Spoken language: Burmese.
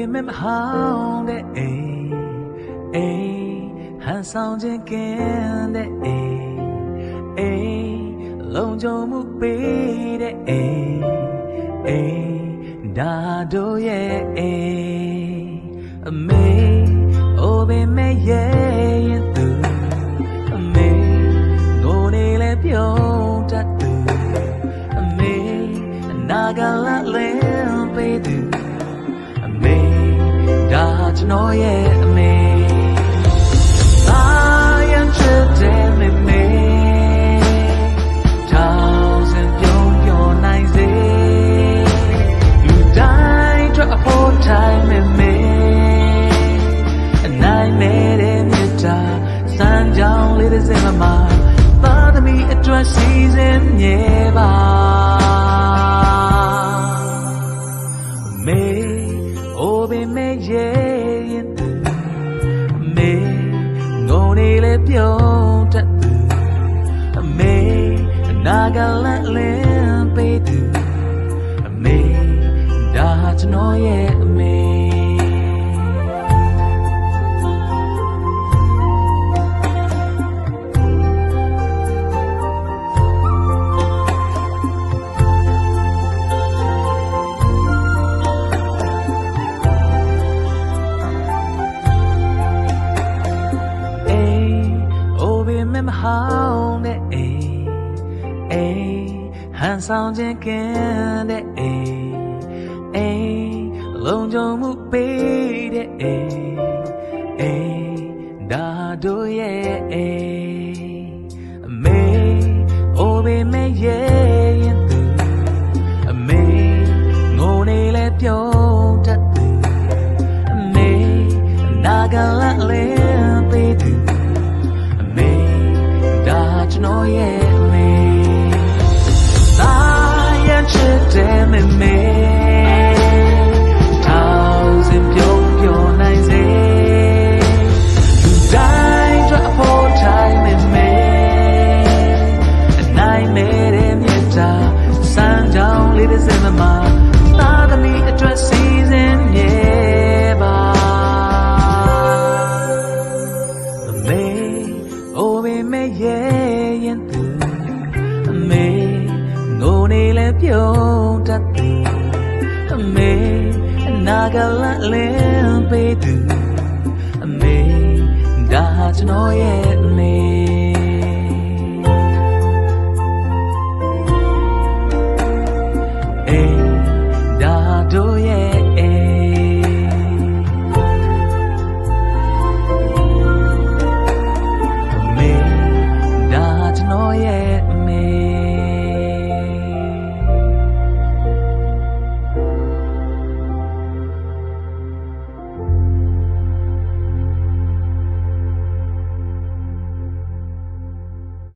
ပေမဲ့မဟောင်းတဲ့အိမ်အိမ်ဟန်ဆောင်ခြင်းကင်းတဲ့အိမ်အိမ်လုံခြုံမှုပေးတဲ့အိမ်အိမ်ဒါတို့ရဲ့အိမ်အမေအိုပေမဲ့ရဲ့ရင်သူအမေငိုနေလဲပြုံး တော်ရဲ့အမေအာယံချစ်တယ်မေမေထောင်စံပြုံးပြောနိုင်စေလူတိုင်းအတွက်အဖို့တိုင်းမေမေအနိုင်နေတဲ့မြတ်တာစံကြောင်းလေးတစ်စင်မှာသာသမီအတွက်စီစဉ်မြေပါ ပြုံးတတ်သူအမေအနာကလန့်လင်းပေးသူအမေဒါကျွန်တော်ရဲ့အမေ အိမ်ဟန်ဆောင်ခြင်းကင်းတဲ့အိမ်အိမ်လုံခြုံမှုပေးတဲ့အိမ်အိမ်ဒါတို့ရဲ့အိမ်အမေအိုဘေမရဲ့ရင်သူအမေငိုနေလဲပြုံးတတ်သူအမေနာကလန့်လင်းပေးသူအမေဒါကျွန်တော်ရဲ့ ချစ်တယ်မေမေ ပြုံးတတ်သူအမေအနာကလန့်လင်းပေးသူအမေဒါကျွန်တော်ရဲ့အမေ